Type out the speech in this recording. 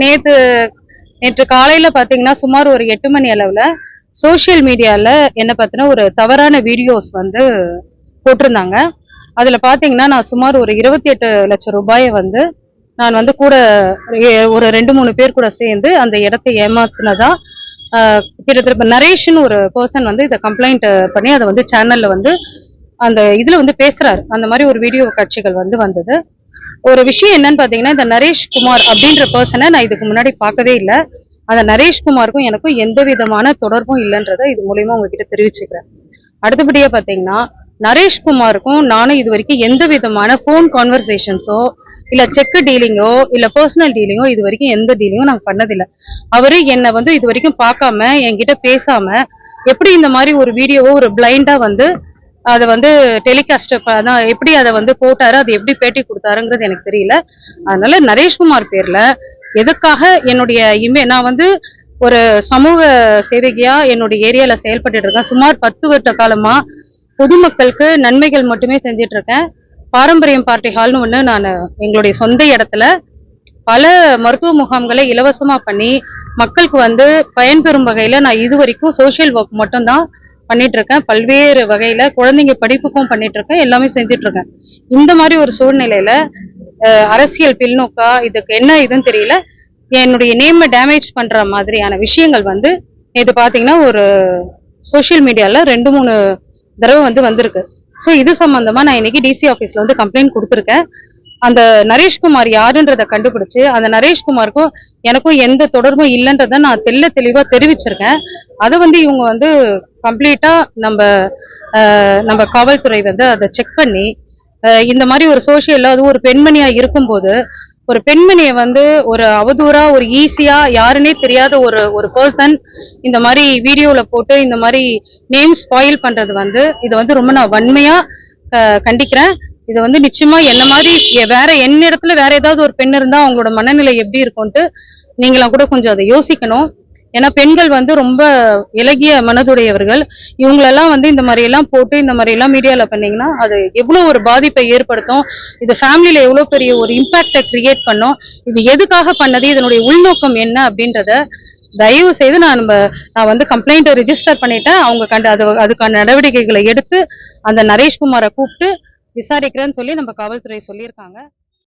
நேற்று நேற்று காலையில் பார்த்தீங்கன்னா சுமார் ஒரு எட்டு மணி அளவில் சோஷியல் மீடியாவில் என்ன பார்த்தீங்கன்னா ஒரு தவறான வீடியோஸ் வந்து போட்டிருந்தாங்க. அதில் பார்த்தீங்கன்னா நான் சுமார் ஒரு இருபத்தி எட்டு லட்சம் ரூபாயை வந்து நான் வந்து கூட ஒரு ரெண்டு மூணு பேர் கூட சேர்ந்து அந்த இடத்தை ஏமாத்தினதா கிட்டத்தட்ட இப்ப ஒரு பர்சன் வந்து இதை கம்ப்ளைண்ட் பண்ணி அதை வந்து சேனலில் வந்து அந்த இதில் வந்து பேசுகிறாரு அந்த மாதிரி ஒரு வீடியோ காட்சிகள் வந்து வந்தது. ஒரு விஷயம் என்னன்னு பாத்தீங்கன்னா இந்த நரேஷ் குமார் அப்படின்ற பர்சனை நான் இதுக்கு முன்னாடி பார்க்கவே இல்லை. அந்த நரேஷ்குமாருக்கும் எனக்கும் எந்த விதமான தொடர்பும் இல்லைன்றதை இது மூலயமா உங்ககிட்ட தெரிவிச்சுக்கிறேன். அடுத்தபடியா பாத்தீங்கன்னா நரேஷ் குமாருக்கும் நானும் இது வரைக்கும் எந்த விதமான ஃபோன் கான்வர்சேஷன்ஸோ இல்ல செக் டீலிங்கோ இல்ல பர்சனல் டீலிங்கோ இது வரைக்கும் எந்த டீலிங்கும் நாங்க பண்ணதில்லை. அவரு என்னை வந்து இது வரைக்கும் பார்க்காம என்கிட்ட பேசாம எப்படி இந்த மாதிரி ஒரு வீடியோவோ ஒரு பிளைண்டா வந்து அதை வந்து டெலிகாஸ்ட் அதான் எப்படி அதை வந்து போட்டாரு அது எப்படி பேட்டி கொடுத்தாருங்கிறது எனக்கு தெரியல. அதனால நரேஷ்குமார் பேர்ல எதுக்காக என்னுடைய இமே நான் வந்து ஒரு சமூக சேவகியா என்னுடைய ஏரியால செயல்பட்டு இருக்கேன். சுமார் பத்து வருட காலமா பொதுமக்களுக்கு நன்மைகள் மட்டுமே செஞ்சிட்டு இருக்கேன். பாரம்பரியம் பார்ட்டி ஹால்னு ஒன்று நான் எங்களுடைய சொந்த இடத்துல பல மருத்துவ முகாம்களை இலவசமாக பண்ணி மக்களுக்கு வந்து பயன்பெறும் வகையில் நான் இது வரைக்கும் சோஷியல் ஒர்க் மட்டும்தான் பண்ணிட்டு இருக்கேன் பல்வேறு வகையில குழந்தைங்க படிப்புக்கும் பண்ணிட்டு இருக்கேன் எல்லாமே செஞ்சுட்டு இருக்கேன் இந்த மாதிரி ஒரு சூழ்நிலையில அரசியல் பின்னோக்கா இதுக்கு என்ன இதுன்னு தெரியல. என்னுடைய நேமை டேமேஜ் பண்ற மாதிரியான விஷயங்கள் வந்து இது பாத்தீங்கன்னா ஒரு சோஷியல் மீடியால ரெண்டு மூணு தடவை வந்து வந்திருக்கு. ஸோ இது சம்பந்தமா நான் இன்னைக்கு டிசி ஆஃபீஸ்ல வந்து கம்ப்ளைண்ட் கொடுத்துருக்கேன். அந்த நரேஷ்குமார் யாருன்றத கண்டுபிடிச்சு அந்த நரேஷ்குமாருக்கும் எனக்கும் எந்த தொடர்பும் இல்லைன்றத நான் தெள்ள தெளிவா தெரிவிச்சிருக்கேன். அதை வந்து இவங்க வந்து கம்ப்ளீட்டா நம்ம நம்ம காவல்துறை வந்து அதை செக் பண்ணி இந்த மாதிரி ஒரு சோஷியல்ல அது ஒரு பெண்மணியா இருக்கும்போது ஒரு பெண்மணியை வந்து ஒரு அவதூறா ஒரு ஈஸியா யாருன்னே தெரியாத ஒரு ஒரு பர்சன் இந்த மாதிரி வீடியோல போட்டு இந்த மாதிரி நேம் ஸ்பாயில் பண்றது வந்து இதை வந்து ரொம்ப நான் வன்மையா கண்டிக்கிறேன். இது வந்து நிச்சயமா என்ன மாதிரி எ- வேற என்ன இடத்துல வேற ஏதாவது ஒரு பெண் இருந்தா அவங்களோட மனநிலை எப்படி இருக்கும்ட்டு நீங்களாம் கூட கொஞ்சம் அதை யோசிக்கணும். ஏன்னா பெண்கள் வந்து ரொம்ப இலகிய மனதுடையவர்கள். இவங்களெல்லாம் வந்து இந்த மாதிரி எல்லாம் போட்டு இந்த மாதிரி எல்லாம் மீடியால பண்ணீங்கன்னா அது எவ்வளவு ஒரு பாதிப்பை ஏற்படுத்தும். இது ஃபேமிலியில எவ்வளவு பெரிய ஒரு இம்பாக்டை கிரியேட் பண்ணும். இது எதுக்காக பண்ணது இதனுடைய உள்நோக்கம் என்ன அப்படின்றத தயவு செய்து நான் நம்ம நான் வந்து கம்ப்ளைண்ட்டை ரிஜிஸ்டர் பண்ணிட்டேன். அவங்க கண்டு அது அதுக்கான நடவடிக்கைகளை எடுத்து அந்த நரேஷ்குமாரை கூப்பிட்டு விசாரிக்கிறேன்னு சொல்லி நம்ம காவல்துறை சொல்லியிருக்காங்க.